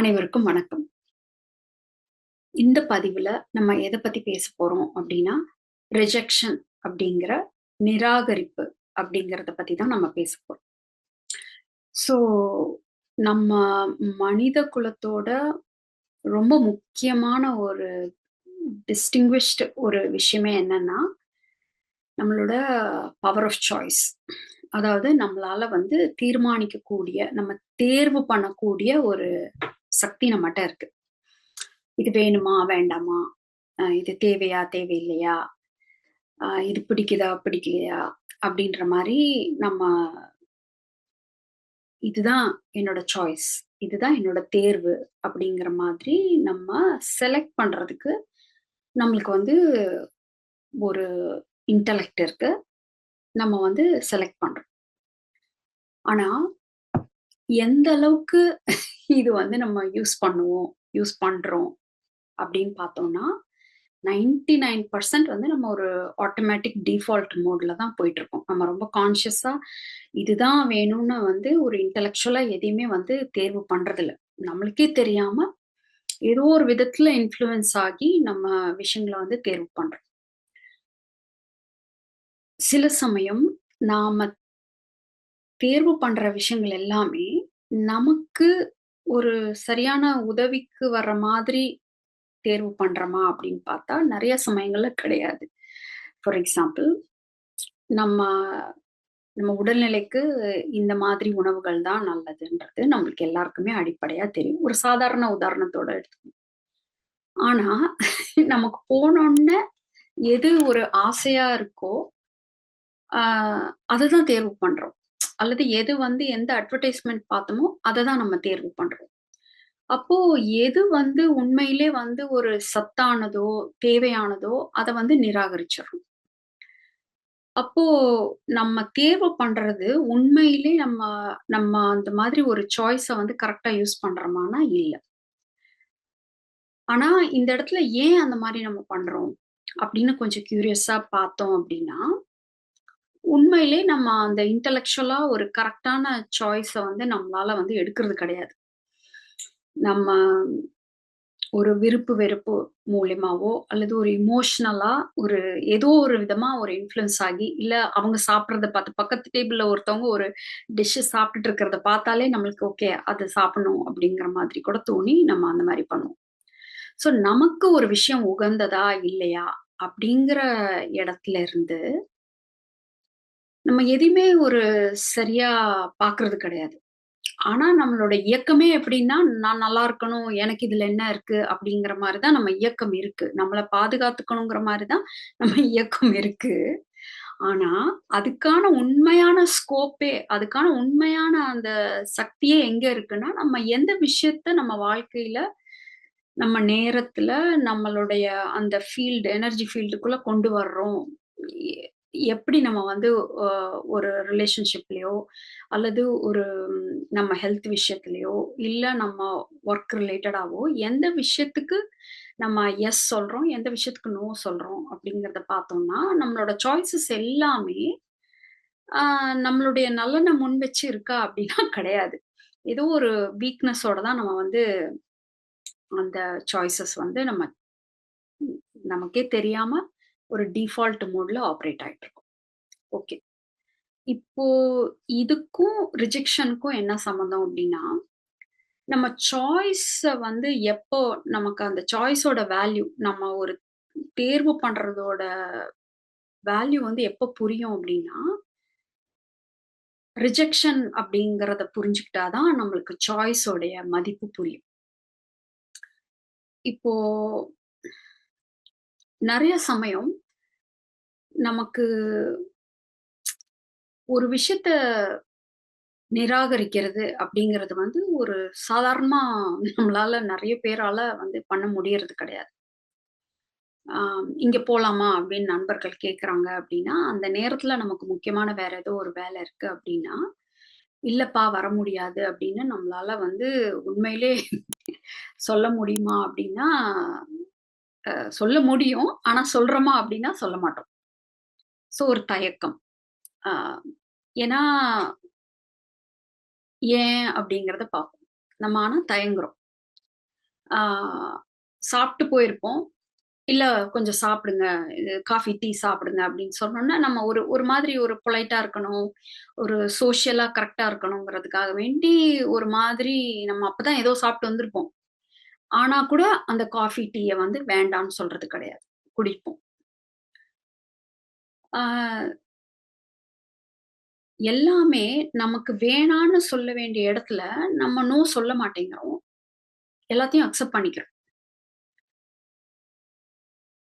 அனைவருக்கும் வணக்கம். இந்த பதிவுல நம்ம எதை பத்தி பேச போறோம் அப்படின்னா ரிஜெக்ஷன் அப்படிங்கிற நிராகரிப்பு அப்படிங்கிறத பத்தி தான் நம்ம பேச போறோம். ஸோ, நம்ம மனித குலத்தோட ரொம்ப முக்கியமான ஒரு டிஸ்டிங்விஷ்டு ஒரு விஷயமே என்னன்னா, நம்மளோட பவர் ஆஃப் சாய்ஸ். அதாவது நம்மளால வந்து தீர்மானிக்கக்கூடிய, நம்ம தேர்வு பண்ணக்கூடிய ஒரு சக்தி நம்மகிட்ட இருக்கு. இது வேணுமா? வேண்டாமா? இது தேவையா? தேவையில்லையா? இது பிடிக்குதா? பிடிக்கலையா? அப்படின்ற மாதிரி நம்ம இதுதான் என்னோட சாய்ஸ். இதுதான் என்னோட தேர்வு அப்படிங்கிற மாதிரி நம்ம செலக்ட் பண்றதுக்கு நம்மளுக்கு வந்து ஒரு இன்டெலெக்ட் இருக்கு. நம்ம வந்து செலக்ட் பண்றோம். ஆனா, எந்த அளவுக்கு இது வந்து நம்ம யூஸ் பண்ணுவோம், யூஸ் பண்றோம் அப்படின்னு பார்த்தோம்னா, 99% வந்து நம்ம ஒரு ஆட்டோமேட்டிக் டிஃபால்ட் மோட்ல தான் போயிட்டுருக்கோம். நம்ம ரொம்ப கான்சியஸா இதுதான் வேணும்னு வந்து ஒரு இன்டலெக்சுவலா எதையுமே வந்து தேர்வு பண்றதில்ல. நம்மளுக்கே தெரியாம ஏதோ ஒரு விதத்துல இன்ஃப்ளூயன்ஸ் ஆகி நம்ம விஷயங்கள வந்து தேர்வு பண்றோம். சில சமயம் நாம தேர்வு பண்ற விஷயங்கள் எல்லாமே, நமக்கு ஒரு சரியான உதவிக்கு வர்ற மாதிரி தேர்வு பண்றோமா அப்படின்னு பார்த்தா, நிறைய சமயங்கள்ல கிடையாது. ஃபார் எக்ஸாம்பிள் நம்ம நம்ம உடல்நிலைக்கு இந்த மாதிரி உணவுகள் தான் நல்லதுன்றது நம்மளுக்கு எல்லாருக்குமே அடிப்படையா தெரியும். ஒரு சாதாரண உதாரணத்தோட எடுத்துக்கணும் ஆனா, நமக்கு போனோனே எது ஒரு ஆசையா இருக்கோ, அதுதான் தேர்வு பண்றோம். அல்லது எது வந்து எந்த அட்வர்டைஸ்மென்ட் பார்த்தோமோ, அதை தான் நம்ம தேர்வு பண்றோம். அப்போ எது வந்து உண்மையிலே வந்து ஒரு சத்தானதோ, தேவையானதோ அதை வந்து நிராகரிச்சிடணும் அப்போ நம்ம தேர்வு பண்றது உண்மையிலே நம்ம நம்ம அந்த மாதிரி ஒரு சாய்ஸ வந்து கரெக்டா யூஸ் பண்றோமானா இல்ல. ஆனா, இந்த இடத்துல ஏன் அந்த மாதிரி நம்ம பண்றோம்? அப்படின்னு கொஞ்சம் கியூரியஸா பார்த்தோம் அப்படின்னா உண்மையிலே நம்ம அந்த இன்டலெக்சுவலா ஒரு கரெக்டான சாய்ஸை வந்து நம்மளால வந்து எடுக்கிறது கிடையாது. நம்ம ஒரு விருப்பு வெறுப்பு மூலியமாவோ, அல்லது ஒரு இமோஷனலா ஒரு ஏதோ ஒரு விதமா ஒரு இன்ஃப்ளூயன்ஸ் ஆகி, இல்ல அவங்க சாப்பிட்றத பார்த்து பக்கத்து டேபிள்ல ஒருத்தவங்க ஒரு டிஷ் சாப்பிட்டுட்டு இருக்கிறத பார்த்தாலே நம்மளுக்கு ஓகே அது சாப்பிடணும் அப்படிங்கிற மாதிரி கூட தோணி நம்ம அந்த மாதிரி பண்ணுவோம். ஸோ நமக்கு ஒரு விஷயம் உகந்ததா? இல்லையா? அப்படிங்கிற இடத்துல இருந்து நம்ம எதையுமே ஒரு சரியா பாக்குறது கிடையாது. ஆனா, நம்மளோட இயக்கமே எப்படின்னா நான் நல்லா இருக்கணும், எனக்கு இதுல என்ன இருக்கு? அப்படிங்கிற மாதிரிதான் நம்ம இயக்கம் இருக்கு. நம்மளை பாதுகாத்துக்கணுங்கிற மாதிரிதான் நம்ம இயக்கம் இருக்கு. ஆனா, அதுக்கான உண்மையான ஸ்கோப்பே, அதுக்கான உண்மையான அந்த சக்தியே எங்க இருக்குன்னா, நம்ம எந்த விஷயத்த நம்ம வாழ்க்கையில, நம்ம நேரத்துல, நம்மளுடைய அந்த ஃபீல்டு எனர்ஜி ஃபீல்டுக்குள்ள கொண்டு வர்றோம். எப்படி நம்ம வந்து ஒரு ரிலேஷன்ஷிப்லயோ, அல்லது ஒரு நம்ம ஹெல்த் விஷயத்துலேயோ இல்ல நம்ம ஒர்க் ரிலேட்டடாவோ, எந்த விஷயத்துக்கு நம்ம எஸ் சொல்றோம், எந்த விஷயத்துக்கு நோ சொல்றோம் அப்படிங்கிறத பார்த்தோம்னா, நம்மளோட சாய்ஸஸ் எல்லாமே நம்மளுடைய நலனை முன் வச்சு இருக்கா அப்படின்னா கிடையாது. ஏதோ ஒரு வீக்னஸோட தான் நம்ம வந்து அந்த சாய்ஸஸ் வந்து நம்ம நமக்கே தெரியாம ஒரு டிஃபால்ட் மோட்ல ஆப்பரேட் ஆயிட்டுருக்கோம். ஓகே. இப்போ இதுக்கும் ரிஜெக்ஷனுக்கும் என்ன சம்மந்தம் அப்படின்னா நம்ம சாய்ஸை வந்து எப்போ நமக்கு அந்த சாய்ஸோட வேல்யூ நம்ம ஒரு தேர்வு பண்றதோட வேல்யூ வந்து எப்போ புரியும் அப்படின்னா ரிஜெக்ஷன் அப்படிங்கிறத புரிஞ்சுக்கிட்டாதான் நம்மளுக்கு சாய்ஸோடைய மதிப்பு புரியும். இப்போ நிறைய சமயம் நமக்கு ஒரு விஷயத்த நிராகரிக்கிறது அப்படிங்கிறது வந்து ஒரு சாதாரணமா நம்மளால நிறைய பேரால வந்து பண்ண முடியறது கிடையாது. ஆஹ் "இங்க போலாமா?" அப்படின்னு நண்பர்கள் கேட்குறாங்க அப்படின்னா அந்த நேரத்துல நமக்கு முக்கியமான வேற ஏதோ ஒரு வேலை இருக்கு அப்படின்னா "இல்லப்பா வர முடியாது" அப்படின்னு நம்மளால வந்து உண்மையிலே சொல்ல முடியுமா அப்படின்னா சொல்ல முடியும். ஆனா சொல்றோமா அப்படின்னா சொல்ல மாட்டோம். ஸோ ஒரு தயக்கம். ஏன்னா ஏன் அப்படிங்கிறத பார்ப்போம். நம்ம ஆனா தயங்குறோம். சாப்பிட்டு போயிருப்போம். இல்ல கொஞ்சம் சாப்பிடுங்க. இது காஃபி, டீ சாப்பிடுங்க அப்படின்னு சொன்னோம்னா நம்ம ஒரு ஒரு மாதிரி ஒரு பொலைட்டாக இருக்கணும். ஒரு சோஷியலா கரெக்டாக இருக்கணுங்கிறதுக்காக வேண்டி, ஒரு மாதிரி நம்ம அப்பதான் ஏதோ சாப்பிட்டு வந்திருப்போம். ஆனா கூட அந்த காஃபி, டீயை வந்து வேண்டாம்னு சொல்றது கிடையாது. குடிப்போம். ஆ எல்லாமே நமக்கு வேணான்னு சொல்ல வேண்டிய இடத்துல, நம்ம நோ சொல்ல மாட்டேங்கிறோம். எல்லாத்தையும் அக்செப்ட் பண்ணிக்கிறோம்.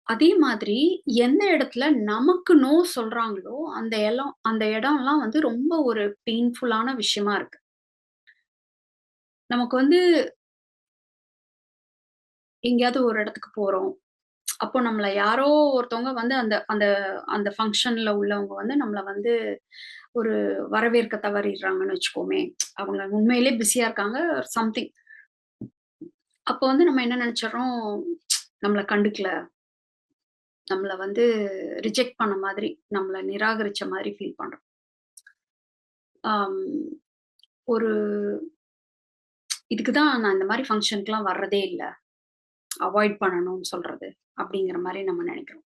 அதே மாதிரி எந்த இடத்துல நமக்கு நோ சொல்றாங்களோ, அந்த எலம் அந்த இடம்லாம் வந்து ரொம்ப ஒரு பெயின்ஃபுல்லான விஷயமா இருக்கு. நமக்கு வந்து எங்கேயாவது ஒரு இடத்துக்கு போறோம். அப்போ நம்மள யாரோ ஒருத்தவங்க வந்து அந்த அந்த அந்த ஃபங்க்ஷன்ல உள்ளவங்க வந்து நம்மள வந்து ஒரு வரவேற்க தவறிடுறாங்கன்னு வச்சுக்கோமே. அவங்க உண்மையிலே பிஸியா இருக்காங்க சம்திங். அப்போ வந்து நம்ம என்ன நெனச்சிடுறோம், நம்மள கண்டுக்கல. நம்மள வந்து ரிஜெக்ட் பண்ண மாதிரி, நம்மள நிராகரிச்ச மாதிரி ஃபீல் பண்றோம். ஒரு இதுக்கு தான் நான் இந்த மாதிரி ஃபங்க்ஷனுக்குலாம் வர்றதே இல்லை அவாய்ட் பண்ணணும்னு சொல்றது. அப்படிங்கிற மாதிரி நம்ம நினைக்கிறோம்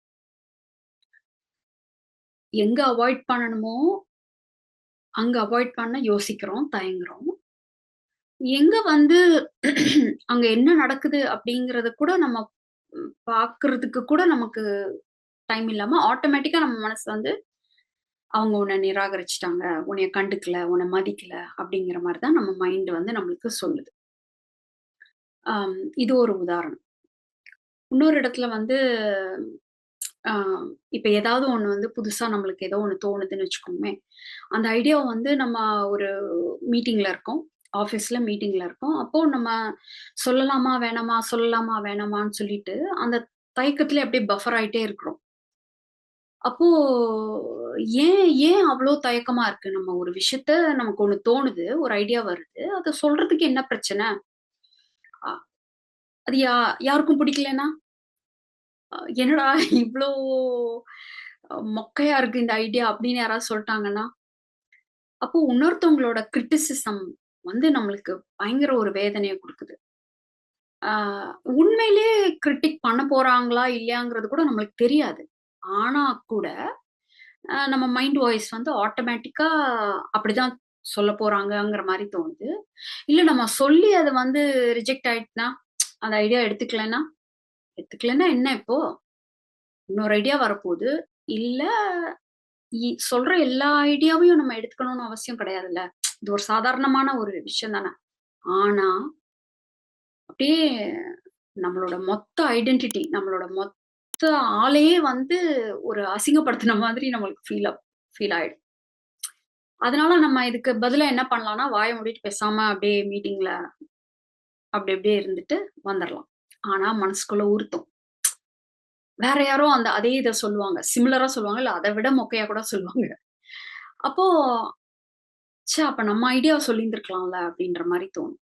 எங்க அவாய்ட் பண்ணணுமோ, அங்க அவாய்ட் பண்ண யோசிக்கிறோம், தயங்குறோம். எங்க வந்து அங்க என்ன நடக்குது அப்படிங்கறத கூட நம்ம பாக்குறதுக்கு கூட நமக்கு டைம் இல்லாம, ஆட்டோமேட்டிக்கா நம்ம மனசு வந்து, அவங்க உன்ன நிராகரிச்சுட்டாங்க, உன்னைய கண்டுக்கல, உன்ன மதிக்கல அப்படிங்கிற மாதிரிதான் தான் நம்ம மைண்ட் வந்து நம்மளுக்கு சொல்லுது. இது ஒரு உதாரணம். இன்னொரு இடத்துல வந்து இப்ப ஏதாவது ஒண்ணு வந்து புதுசா நம்மளுக்கு ஏதோ ஒண்ணு தோணுதுன்னு வச்சுக்கோமே அந்த ஐடியாவை வந்து நம்ம ஒரு மீட்டிங்ல இருக்கோம். ஆஃபீஸ்ல மீட்டிங்ல இருக்கோம். அப்போ நம்ம சொல்லலாமா? வேணாமா? சொல்லலாமா? வேணாமான்னு சொல்லிட்டு, அந்த தயக்கத்துல அப்படியே பஃபர் ஆயிட்டே இருக்கிறோம். அப்போ ஏன் ஏன் அவ்வளோ தயக்கமா இருக்கு? நம்ம ஒரு விஷயத்த நமக்கு ஒண்ணு தோணுது, ஒரு ஐடியா வருது. அதை சொல்றதுக்கு என்ன பிரச்சனை? அது யா யாருக்கும் பிடிக்கலன்னா? என்னடா இவ்ளோ மொக்கையா இருக்கு இந்த ஐடியா அப்படின்னு யாராவது சொல்ட்டாங்கன்னா? அப்போ இன்னொருத்தவங்களோட கிரிட்டிசிசம் வந்து நம்மளுக்கு பயங்கர ஒரு வேதனையை கொடுக்குது உண்மையிலே உண்மையிலேயே கிரிட்டிக் பண்ண போறாங்களா? இல்லையாங்கிறது கூட நம்மளுக்கு தெரியாது. ஆனா கூட, நம்ம மைண்ட் வாய்ஸ் வந்து ஆட்டோமேட்டிக்கா அப்படிதான் சொல்லப் போறாங்கங்கிற மாதிரி தோணுது. இல்ல நம்ம சொல்லி அது வந்து ரிஜெக்ட் ஆயிட்டுனா, அந்த ஐடியா எடுத்துக்கலன்னா? எடுத்துக்கலன்னா என்ன இப்போ? இன்னொரு ஐடியா வரப்போகுது இல்ல சொல்ற எல்லா ஐடியாவையும் நம்ம எடுத்துக்கணும்னு அவசியம் கிடையாதுல்ல. இது ஒரு சாதாரணமான ஒரு விஷயம் தானே. ஆனா, அப்படியே நம்மளோட மொத்த ஐடென்டிட்டி, நம்மளோட மொத்த ஆளையே வந்து ஒரு அசிங்கப்படுத்துன மாதிரி நம்மளுக்கு ஃபீல் ஃபீல் ஆயிடும். அதனால நம்ம இதுக்கு பதிலா என்ன பண்ணலாம்னா, வாய மூடிட்டு பேசாம அப்படியே மீட்டிங்ல அப்படி அப்படியே இருந்துட்டு வந்துடலாம் ஆனா மனசுக்குள்ள உறுத்தும். வேற யாரோ அந்த அதே இதை சொல்லுவாங்க. சிமிலரா சொல்லுவாங்க. இல்ல அதை விட மொக்கையா கூட சொல்லுவாங்க. அப்போ, சே அப்ப நம்ம ஐடியா சொல்லியிருந்திருக்கலாம்ல அப்படின்ற மாதிரி தோணும்.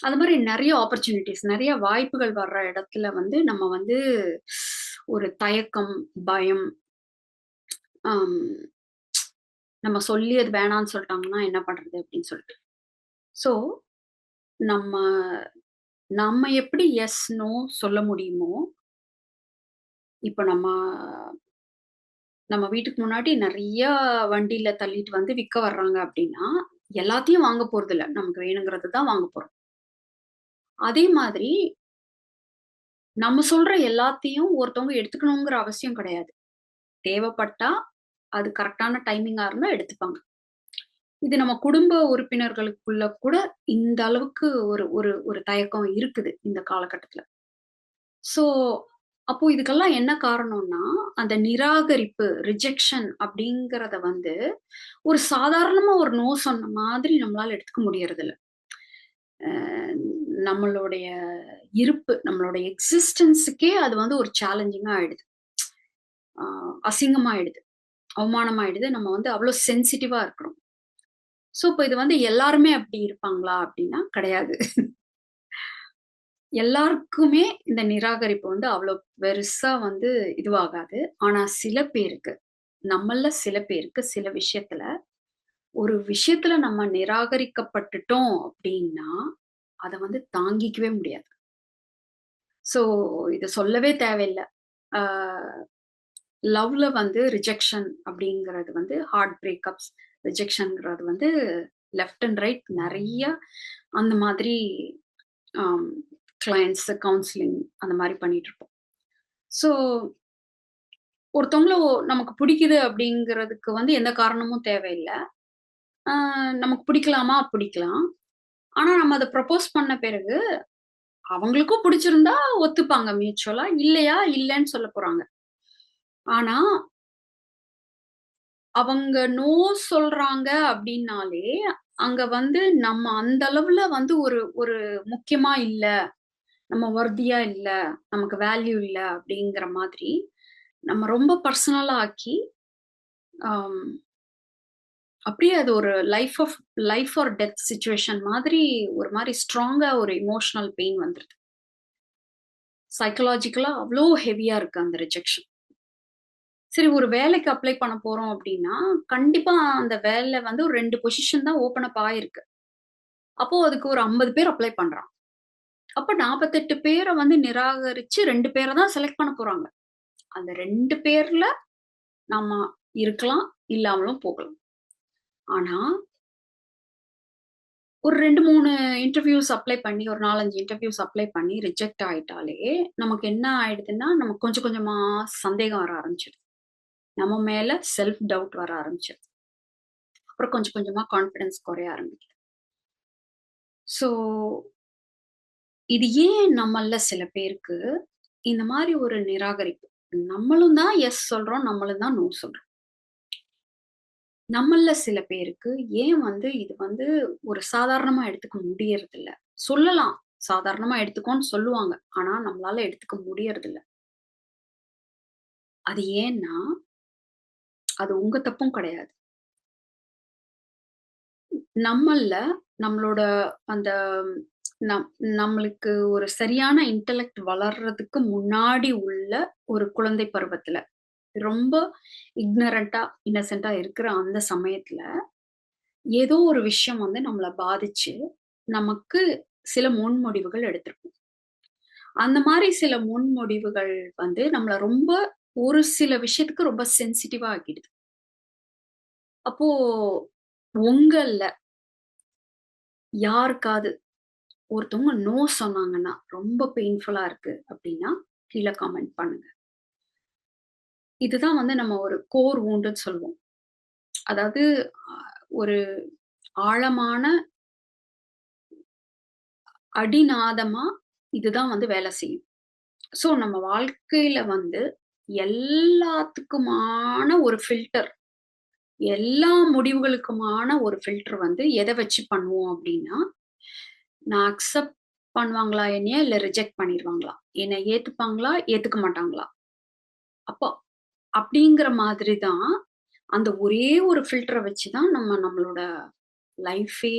அது மாதிரி நிறைய ஆப்பர்ச்சுனிட்டிஸ் நிறைய வாய்ப்புகள் வர்ற இடத்துல வந்து நம்ம வந்து ஒரு தயக்கம், பயம், நம்ம சொல்லி அது வேணான்னு சொல்லிட்டாங்கன்னா என்ன பண்றது அப்படின்னு சொல்லிட்டு. ஸோ, நம்ம நம்ம எப்படி எஸ், நோ சொல்ல முடியுமோ, இப்போ நம்ம நம்ம வீட்டுக்கு முன்னாடி நிறைய வண்டியில தள்ளிட்டு வந்து விற்க வர்றாங்க அப்படின்னா, எல்லாத்தையும் வாங்க போறதில்ல. நமக்கு வேணுங்கிறது தான் வாங்க போறோம். அதே மாதிரி நம்ம சொல்ற எல்லாத்தையும் ஒருத்தவங்க எடுத்துக்கணுங்கிற அவசியம் கிடையாது. தேவைப்பட்டா, அது கரெக்டான டைமிங்கா இருந்தா எடுத்துப்பாங்க. இது நம்ம குடும்ப உறுப்பினர்களுக்குள்ள கூட இந்த அளவுக்கு ஒரு ஒரு ஒரு தயக்கம் இருக்குது, இந்த காலகட்டத்துல ஸோ, அப்போ இதுக்கெல்லாம் என்ன காரணம்னா, அந்த நிராகரிப்பு, ரிஜெக்ஷன் அப்படிங்கிறத வந்து, ஒரு சாதாரணமா ஒரு நோ சொன்ன மாதிரி நம்மளால எடுத்துக்க முடியறதில்ல. அ நம்மளுடைய இருப்பு, நம்மளுடைய எக்ஸிஸ்டன்ஸுக்கே அது வந்து ஒரு சேலஞ்சிங்கா ஆயிடுது. அசிங்கமாயிடுது, அவமானமாயிடுது. நம்ம வந்து அவ்வளோ சென்சிட்டிவா இருக்கிறோம். ஸோ, இப்ப இது வந்து எல்லாருமே அப்படி இருப்பாங்களா? அப்படின்னா கிடையாது. எல்லாருக்குமே இந்த நிராகரிப்பு வந்து அவ்வளோ பெருசா வந்து இதுவாகாது. ஆனா சில பேருக்கு, நம்மள சில பேருக்கு சில விஷயத்துல, ஒரு விஷயத்துல நம்ம நிராகரிக்கப்பட்டுட்டோம் அப்படின்னா, அத வந்து தாங்கிக்கவே முடியாது. ஸோ இது சொல்லவே தேவையில்ல லவ்ல வந்து ரிஜெக்ஷன் அப்படிங்கிறது வந்து ஹார்ட் பிரேக்கப்ஸ் ரிஜெக்ஷன்ங்கிறது வந்து லெஃப்ட் அண்ட் ரைட் நிறைய அந்த மாதிரி கிளையண்ட்ஸ் கவுன்சிலிங் அந்த மாதிரி பண்ணிட்டு இருப்போம். ஸோ ஒருத்தவங்கள நமக்கு பிடிக்குது அப்படிங்கிறதுக்கு வந்து எந்த காரணமும் தேவையில்லை. ஆஹ் நமக்கு பிடிக்கலாமா? பிடிக்கலாம். ஆனா நம்ம அதை ப்ரப்போஸ் பண்ண பிறகு அவங்களுக்கும் பிடிச்சிருந்தா ஒத்துப்பாங்க மியூச்சுவலா இல்லையா? இல்லைன்னு சொல்ல போறாங்க. ஆனா அவங்க நோ சொல்றாங்க அப்படின்னாலே அங்க வந்து நம்ம அந்த அளவுல வந்து ஒரு ஒரு முக்கியமா இல்ல நம்ம வர்தியா இல்ல நமக்கு வேல்யூ இல்ல அப்படிங்கிற மாதிரி நம்ம ரொம்ப பர்சனலா ஆக்கி அப்படியே அது ஒரு life of life or death situation மாதிரி ஒரு மாதிரி ஸ்ட்ராங்கா ஒரு இமோஷனல் பெயின் வந்துருது. சைக்கலாஜிக்கலா அவ்வளோ ஹெவியா இருக்கு அந்த ரிஜெக்ஷன் சரி ஒரு வேலைக்கு அப்ளை பண்ண போறோம் அப்படின்னா கண்டிப்பா அந்த வேலை வந்து ஒரு ரெண்டு பொசிஷன் தான் ஓப்பன் அப் ஆயிருக்கு. அப்போ அதுக்கு ஒரு ஐம்பது பேர் அப்ளை பண்றான். அப்ப நாற்பத்தெட்டு பேரை வந்து நிராகரிச்சு ரெண்டு பேரை தான் செலக்ட் பண்ண போறாங்க. அந்த ரெண்டு பேர்ல நம்ம இருக்கலாம் இல்லாமலும் போகலாம். ஆனா ஒரு ரெண்டு மூணு இன்டர்வியூஸ் அப்ளை பண்ணி ஒரு நாலஞ்சு இன்டர்வியூஸ் அப்ளை பண்ணி ரிஜெக்ட் ஆயிட்டாலே நமக்கு என்ன ஆயிடுதுன்னா நமக்கு கொஞ்சம் கொஞ்சமா சந்தேகம் வர ஆரம்பிச்சிடுது நம்ம மேல செல்ஃப் டவுட் வர ஆரம்பிச்சது அப்புறம் கொஞ்சம் கொஞ்சமா கான்ஃபிடன்ஸ் குறைய ஆரம்பிக்குது. ஸோ இது ஏன் நம்மள சில பேருக்கு இந்த மாதிரி ஒரு நிராகரிப்பு? நம்மளும் தான் எஸ் சொல்றோம் நம்மளும் தான் நோ சொல்றோம். நம்மள சில பேருக்கு ஏன் வந்து இது வந்து ஒரு சாதாரணமா எடுத்துக்க முடியறது இல்ல சொல்லலாம் சாதாரணமா எடுத்துக்கோன்னு சொல்லுவாங்க. ஆனா நம்மளால எடுத்துக்க முடியறது இல்ல அது ஏன்னா அது உங்க தப்பும் கிடையாது. நம்மள நம்மளோட அந்த நம் நம்மளுக்கு ஒரு சரியான இன்டெலெக்ட் வளர்றதுக்கு முன்னாடி உள்ள ஒரு குழந்தை பருவத்துல ரொம்ப இக்னரண்டா இன்னசென்டா இருக்கிற அந்த சமயத்துல ஏதோ ஒரு விஷயம் வந்து நம்மளை பாதிச்சு நமக்கு சில முன்மொழிவுகள் எடுத்திருக்கும் அந்த மாதிரி சில முன்மொழிவுகள் வந்து நம்மளை ரொம்ப ஒரு சில விஷயத்துக்கு ரொம்ப சென்சிட்டிவா ஆக்கிடுது. அப்போ உங்கள்ல யாருக்காவது ஒருத்தவங்க நோ சொன்னாங்கன்னா ரொம்ப பெயின்ஃபுல்லா இருக்கு அப்படின்னா கீழே காமெண்ட் பண்ணுங்க. இதுதான் வந்து நம்ம ஒரு கோர் woundன்னு சொல்லுவோம். அதாவது ஒரு ஆழமான அடிநாதமா இதுதான் வந்து வேலை செய்யும். ஸோ நம்ம வாழ்க்கையில வந்து எல்லாத்துக்குமான ஒரு ஃபில்டர் எல்லா முடிவுகளுக்குமான ஒரு ஃபில்டர் வந்து எதை வச்சு பண்ணுவோம் அப்படின்னா நான் அக்செப்ட் பண்ணுவாங்களா என்னைய இல்ல ரிஜெக்ட் பண்ணிடுவாங்களா? என்னை ஏத்துப்பாங்களா ஏத்துக்க மாட்டாங்களா? அப்போ அப்படிங்கிற மாதிரி தான் அந்த ஒரே ஒரு ஃபில்டரை வச்சு தான் நம்ம நம்மளோட லைஃபே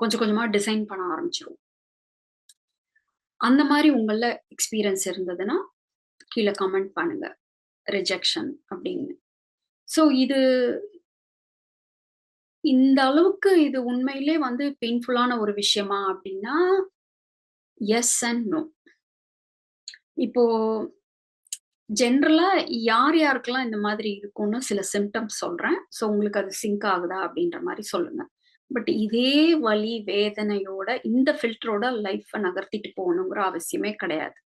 கொஞ்சம் கொஞ்சமா டிசைன் பண்ண ஆரம்பிச்சிருவோம். அந்த மாதிரி உங்கள எக்ஸ்பீரியன்ஸ் இருந்ததுன்னா கீழே கமெண்ட் பண்ணுங்க. ரிஜெக்ஷன் அப்படின்னு. ஸோ இது இந்த அளவுக்கு இது உண்மையிலே வந்து பெயின்ஃபுல்லான ஒரு விஷயமா அப்படின்னா எஸ் அண்ட் நோ இப்போ ஜென்ரலா யார் யாருக்கெல்லாம் இந்த மாதிரி இருக்கும்னு சில சிம்டம்ஸ் சொல்றேன். ஸோ உங்களுக்கு அது சிங்க் ஆகுதா அப்படின்ற மாதிரி சொல்லுங்க. பட் இதே வலி வேதனையோட இந்த ஃபில்டரோட லைஃப்பை நகர்த்திட்டு போகணுங்கிற அவசியமே கிடையாது.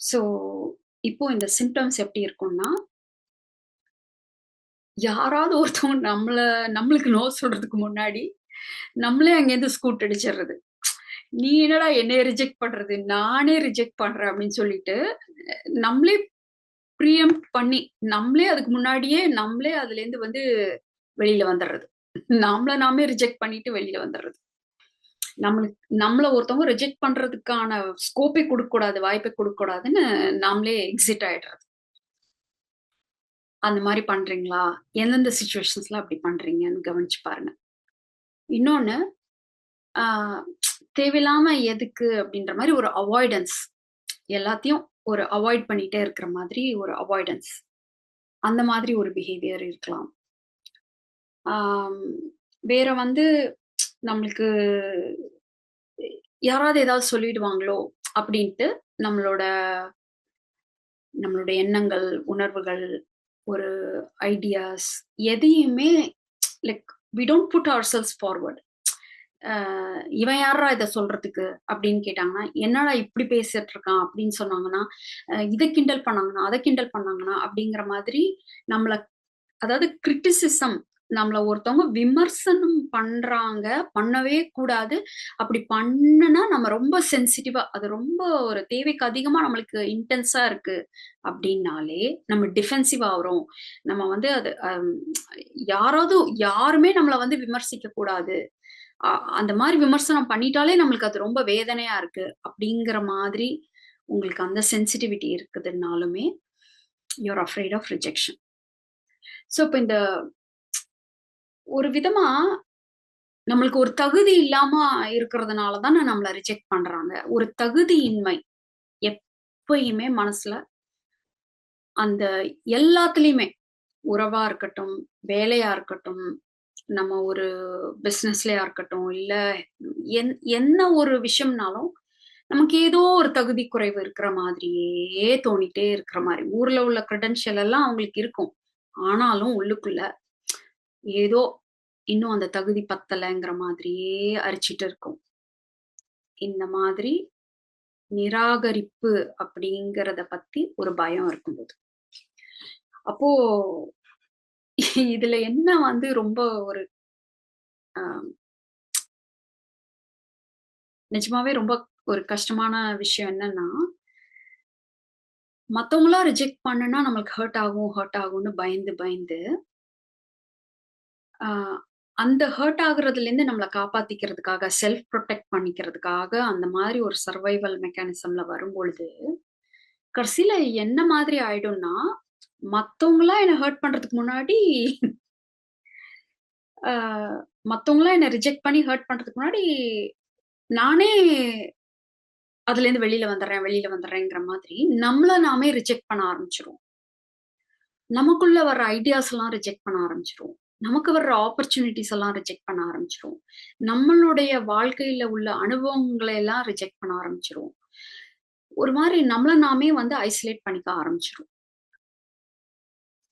ஸோ இப்போ இந்த சிம்டம்ஸ் எப்படி இருக்கும்னா யாராவது ஒருத்தவங்க நம்மள நம்மளுக்கு நோ சொல்றதுக்கு முன்னாடி நம்மளே அங்கேருந்து ஸ்கூட் அடிச்சிடுறது. நீ என்னடா என்னைய ரிஜெக்ட் பண்றது? நானே ரிஜெக்ட் பண்றேன் அப்படின்னு சொல்லிட்டு நம்மளே ப்ரீஎம் பண்ணி நம்மளே அதுக்கு முன்னாடியே நம்மளே அதுல இருந்து வந்து வெளியில வந்துடுறது. நம்மள நாமே ரிஜெக்ட் பண்ணிட்டு வெளியில வந்துடுறது நம்மளுக்கு நம்மள ஒருத்தவங்க ரிஜெக்ட் பண்றதுக்கான ஸ்கோப்பே கொடுக்க கூடாது வாய்ப்பை கொடுக்க கூடாதுன்னு நாமளே எக்ஸிட் ஆயிடுறது. அந்த மாதிரி பண்றீங்களா? எந்தெந்த சுச்சுவேஷன்ஸ்ல அப்படி பண்றீங்கன்னு கவனிச்சு பாருங்க. இன்னொன்னு ஆஹ் தேவையில்லாம எதுக்கு அப்படின்ற மாதிரி ஒரு அவாய்டன்ஸ் எல்லாத்தையும் ஒரு அவாய்ட் பண்ணிட்டே இருக்கிற மாதிரி ஒரு அவாய்டன்ஸ் அந்த மாதிரி ஒரு பிஹேவியர் இருக்கலாம். வேற வந்து நம்மளுக்கு யாராவது ஏதாவது சொல்லிடுவாங்களோ அப்படின்ட்டு நம்மளோட நம்மளோட எண்ணங்கள், உணர்வுகள், ஒரு ஐடியாஸ் எதையுமே like we don't put ourselves forward. இவன் யாரா இதை சொல்றதுக்கு அப்படின்னு கேட்டாங்கன்னா, என்னடா இப்படி பேசிட்டு இருக்கான் அப்படின்னு சொன்னாங்கன்னா, இதை கிண்டல் பண்ணாங்கன்னா, அதை கிண்டல் பண்ணாங்கன்னா அப்படிங்கிற மாதிரி நம்மள அதாவது கிரிட்டிசிசம் நம்மள ஒருத்தவங்க விமர்சனம் பண்றாங்க, பண்ணவே கூடாது. அப்படி பண்ணுனா நம்ம ரொம்ப சென்சிட்டிவா அது ரொம்ப ஒரு தேவைக்கு அதிகமா நம்மளுக்கு இன்டென்ஸா இருக்கு அப்படின்னாலே, நம்ம டிஃபென்சிவ் ஆகிறோம் நம்ம வந்து அது யாராவது யாருமே நம்மள வந்து விமர்சிக்க கூடாது. அ அந்த மாதிரி விமர்சனம் பண்ணிட்டாலே நம்மளுக்கு அது ரொம்ப வேதனையா இருக்கு. அப்படிங்கிற மாதிரி உங்களுக்கு அந்த sensitivity இருக்குதுன்னாலுமே, you're afraid of rejection. So இப்போ இந்த ஒரு விதமா நம்மளுக்கு ஒரு தகுதி இல்லாம இருக்கிறதுனாலதான் நம்மள ரிஜெக்ட் பண்றாங்க. ஒரு தகுதியின்மை எப்பயுமே மனசுல அந்த எல்லாத்துலயுமே உறவா இருக்கட்டும், வேலையா இருக்கட்டும், நம்ம ஒரு பிசினஸ்லயா இருக்கட்டும், இல்ல என் என்ன ஒரு விஷயம்னாலும், நமக்கு ஏதோ ஒரு தகுதி குறைவு இருக்கிற மாதிரியே தோணிட்டே இருக்கிற மாதிரி ஊர்ல உள்ள கிரெடென்ஷியல் எல்லாம் அவங்களுக்கு இருக்கும். ஆனாலும் உள்ளுக்குள்ள ஏதோ இன்னும் அந்த தகுதி பத்தலைங்கிற மாதிரியே அரிச்சிட்டு இருக்கும். இந்த மாதிரி நிராகரிப்பு அப்படிங்கிறத பத்தி ஒரு பயம் இருக்கும்போது. அப்போ இதுல என்ன வந்து ரொம்ப ஒரு நிஜமாவே ரொம்ப ஒரு கஷ்டமான விஷயம் என்னன்னா மத்தவங்களா ரிஜெக்ட் பண்ணுனா நம்மளுக்கு ஹர்ட் ஆகும், ஹர்ட் ஆகும்னு பயந்து, பயந்து அந்த ஹர்ட் ஆகுறதுலேருந்து நம்மள காப்பாத்திக்கிறதுக்காக, செல்ஃப் ப்ரொடெக்ட் பண்ணிக்கிறதுக்காக, அந்த மாதிரி ஒரு சர்வைவல் மெக்கானிசம்ல வரும்பொழுது, கடைசியில என்ன மாதிரி ஆயிடும்னா, மத்தவங்களா என்ன ஹர்ட் பண்றதுக்கு முன்னாடி மத்தவங்களா என்ன ரிஜெக்ட் பண்ணி ஹர்ட் பண்றதுக்கு முன்னாடி, நானே அதுல இருந்து வெளியில வந்துடுறேன் வெளியில வந்துடுறேங்கிற மாதிரி, நம்மள நாமே ரிஜெக்ட் பண்ண ஆரம்பிச்சிருவோம். நமக்குள்ள வர்ற ஐடியாஸ் எல்லாம் ரிஜெக்ட் பண்ண ஆரம்பிச்சிருவோம். நமக்கு வர்ற ஆப்பர்ச்சுனிட்டிஸ் எல்லாம் ரிஜெக்ட் பண்ண ஆரம்பிச்சுருவோம். நம்மளுடைய வாழ்க்கையில உள்ள அனுபவங்களை எல்லாம் ரிஜெக்ட் பண்ண ஆரம்பிச்சுருவோம். ஒரு மாதிரி நம்மள நாமே வந்து ஐசோலேட் பண்ணிக்க ஆரம்பிச்சிரும்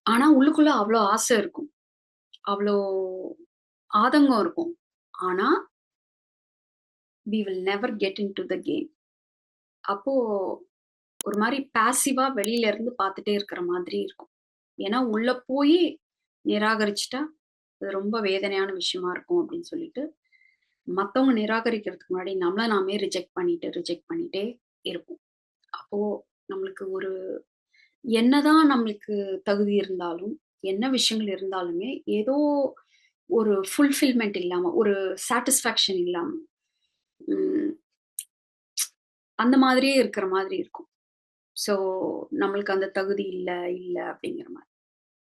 ஆனா உள்ளுக்குள்ள அவ்வளோ ஆசை இருக்கும். அவ்வளோ ஆதங்கம் இருக்கும். ஆனா we will never get into the game. அப்போ ஒரு மாதிரி பாசிவா வெளியில இருந்து பார்த்துட்டே இருக்கிற மாதிரி இருக்கும். ஏன்னா உள்ள போயி நிராகரிச்சுட்டா, அது ரொம்ப வேதனையான விஷயமா இருக்கும் அப்படின்னு சொல்லிட்டு, மத்தவங்க நிராகரிக்கிறதுக்கு முன்னாடி நம்மள நாமே ரிஜெக்ட் பண்ணிட்டு, ரிஜெக்ட் பண்ணிட்டே இருப்போம். அப்போ நம்மளுக்கு ஒரு என்னதான் நம்மளுக்கு தகுதி இருந்தாலும், என்ன விஷயங்கள் இருந்தாலுமே, ஏதோ ஒரு ஃபுல்ஃபில்மெண்ட் இல்லாம, ஒரு சாட்டிஸ்ஃபேக்ஷன் இல்லாம, அந்த மாதிரியே இருக்கிற மாதிரி இருக்கும். ஸோ நம்மளுக்கு அந்த தகுதி இல்லை இல்ல அப்படிங்கிற மாதிரி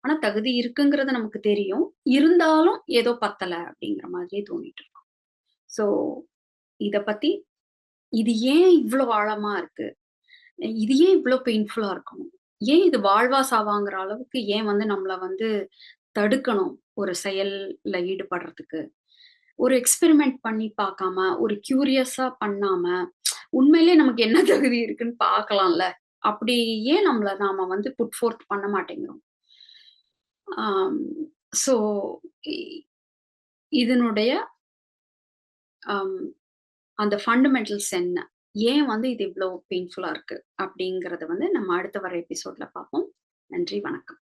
ஆனா தகுதி இருக்குங்கிறது நமக்கு தெரியும். இருந்தாலும் ஏதோ பத்தல அப்படிங்கிற மாதிரியே தோணிட்டு இருக்கும். ஸோ இத பத்தி இது ஏன் இவ்வளவு ஆழமா இருக்கு? இது ஏன் இவ்வளவு பெயின்ஃபுல்லா இருக்கணும்? ஏன் இது வாழ்வா சாவாங்கிற அளவுக்கு ஏன் வந்து நம்மள வந்து தடுக்கணும்? ஒரு செயல்ல ஈடுபடுறதுக்கு. ஒரு எக்ஸ்பெரிமெண்ட் பண்ணி பார்க்காம, ஒரு கியூரியஸா பண்ணாம, உண்மையிலேயே நமக்கு என்ன தகுதி இருக்குன்னு பார்க்கலாம்ல. அப்படி ஏன் நம்மள நாம வந்து புட் ஃபோர்த் பண்ண மாட்டேங்கிறோம்? ஸோ இ இதனுடைய அந்த ஃபண்டமெண்டல்ஸ் என்ன? ஏன் வந்து இது இவ்ளோ பெயின்ஃபுல்லாக இருக்கு? அப்படிங்கிறத வந்து நம்ம அடுத்த வர எபிசோட்ல பார்ப்போம். நன்றி, வணக்கம்.